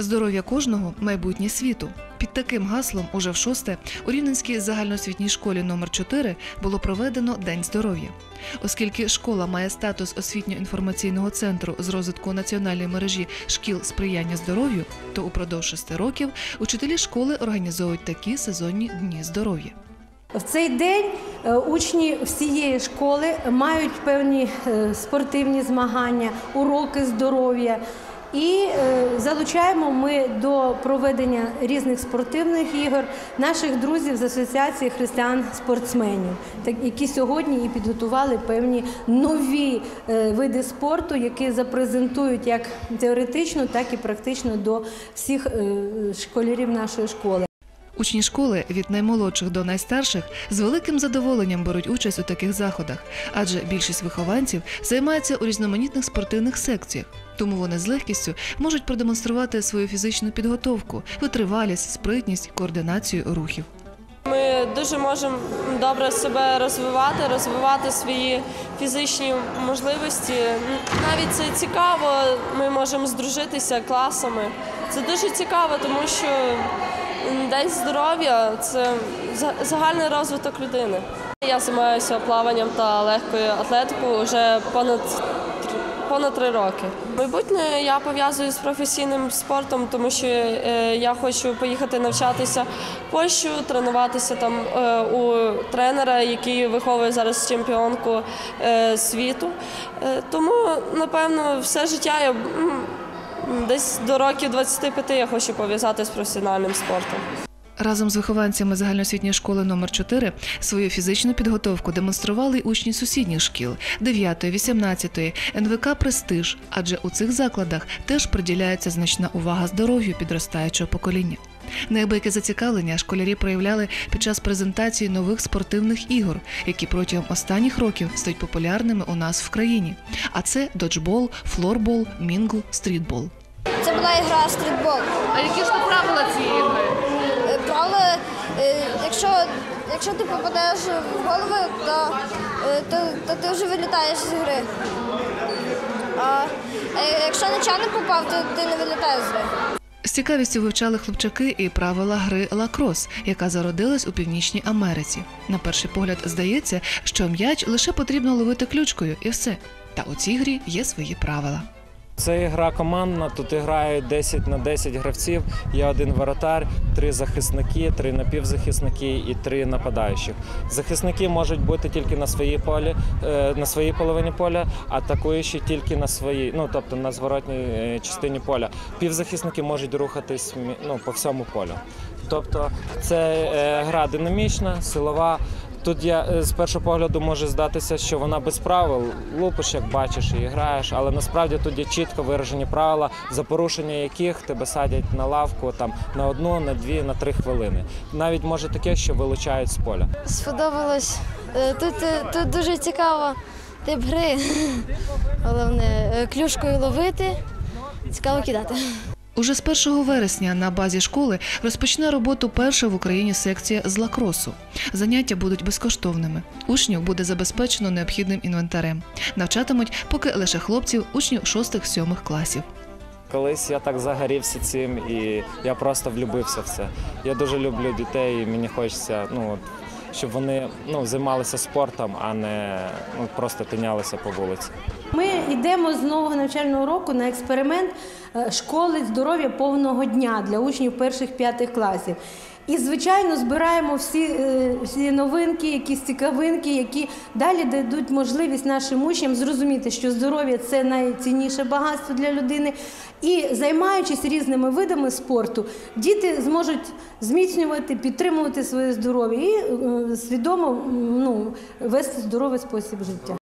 Здоров'я кожного майбутнє світу. Під таким гаслом уже в шосте у Рівненській загальноосвітній школі номер 4 було проведено День здоров'я. Оскільки школа має статус освітньо-інформаційного центру з розвитку національної мережі шкіл сприяння здоров'ю, то упродовж шести років учителі школи організовують такі сезонні дні здоров'я. В цей день е, учні всієї школи мають певні е, спортивні змагання, уроки здоров'я. І е, залучаємо ми до проведення різних спортивних ігор наших друзів з асоціації християн-спортсменів, які сьогодні і підготували певні нові е, види спорту, які запрезентують як теоретично, так і практично до всіх е, школярів нашої школи. Учні школи від наймолодших до найстарших з великим задоволенням беруть участь у таких заходах, адже більшість вихованців займаються у різноманітних спортивних секціях, тому вони з легкістю можуть продемонструвати свою фізичну підготовку, витривалість, спритність, координацію рухів. Ми дуже можемо добре себе розвивати, розвивати свої фізичні можливості. Навіть це цікаво, ми можемо здружитися класами. Це дуже цікаво, тому що День здоров'я це за- загальний розвиток людини. Я займаюся плаванням та легкою атлетикою вже понад понад три роки. Майбутнє я пов'язую з професійним спортом, тому що е, я хочу поїхати навчатися в Польщу, тренуватися там е, у тренера, який виховує зараз чемпіонку е, світу. Тому, напевно, все життя я десь до років 25 я хочу пов'язати з професіональним спортом. Разом з вихованцями загальноосвітньої школи номер 4 свою фізичну підготовку демонстрували й учні сусідніх шкіл 9, 18, НВК Престиж, адже у цих закладах теж приділяється значна увага здоров'ю підростаючого покоління. Неабияке зацікавлення школярі проявляли під час презентації нових спортивних ігор, які протягом останніх років стають популярними у нас в країні. А це доджбол, флорбол, мінгл, стрітбол. Це була ігра стрітбол. А які ж то правила цієї гри? Е, Правило, е, якщо, якщо ти попадеш в голову, то, е, то, то ти вже вилітаєш з гри. А е, якщо нічого не попав, то ти не вилітаєш з гри. З цікавістю вивчали хлопчаки і правила гри лакрос, яка зародилась у Північній Америці. На перший погляд здається, що м'яч лише потрібно ловити ключкою і все. Та у цій грі є свої правила. Це гра командна. Тут грають 10 на 10 гравців. Є один воротар, три захисники, три напівзахисники і три нападаючих. Захисники можуть бути тільки на своїй полі, е, на своїй половині поля, атакуючі тільки на своїй, ну тобто на зворотній е, частині поля. Півзахисники можуть рухатись ну, по всьому полю. Тобто це е, гра динамічна, силова. Тут я е, з першого погляду може здатися, що вона без правил. Лупиш, як бачиш, і граєш, але насправді тут є чітко виражені правила, за порушення яких тебе садять на лавку там на одну, на дві, на три хвилини. Навіть може таке, що вилучають з поля. Сподобалось. Е, Тут, е, тут дуже цікаво тип гри. Головне клюшкою ловити, цікаво кидати. Уже з 1 вересня на базі школи розпочне роботу перша в Україні секція з лакросу. Заняття будуть безкоштовними. Учнів буде забезпечено необхідним інвентарем. Навчатимуть поки лише хлопців, учнів 6-7 класів. Колись я так загорівся цим, і я просто влюбився в це. Я дуже люблю дітей, і мені хочеться, ну щоб вони ну, займалися спортом, а не ну, просто тинялися по вулиці. Ми йдемо з нового навчального року на експеримент е, школи здоров'я повного дня для учнів перших п'ятих класів. І, звичайно, збираємо всі, е, всі новинки, якісь цікавинки, які далі дадуть можливість нашим учням зрозуміти, що здоров'я це найцінніше багатство для людини. І займаючись різними видами спорту, діти зможуть зміцнювати, підтримувати своє здоров'я і е, свідомо ну, вести здоровий спосіб життя.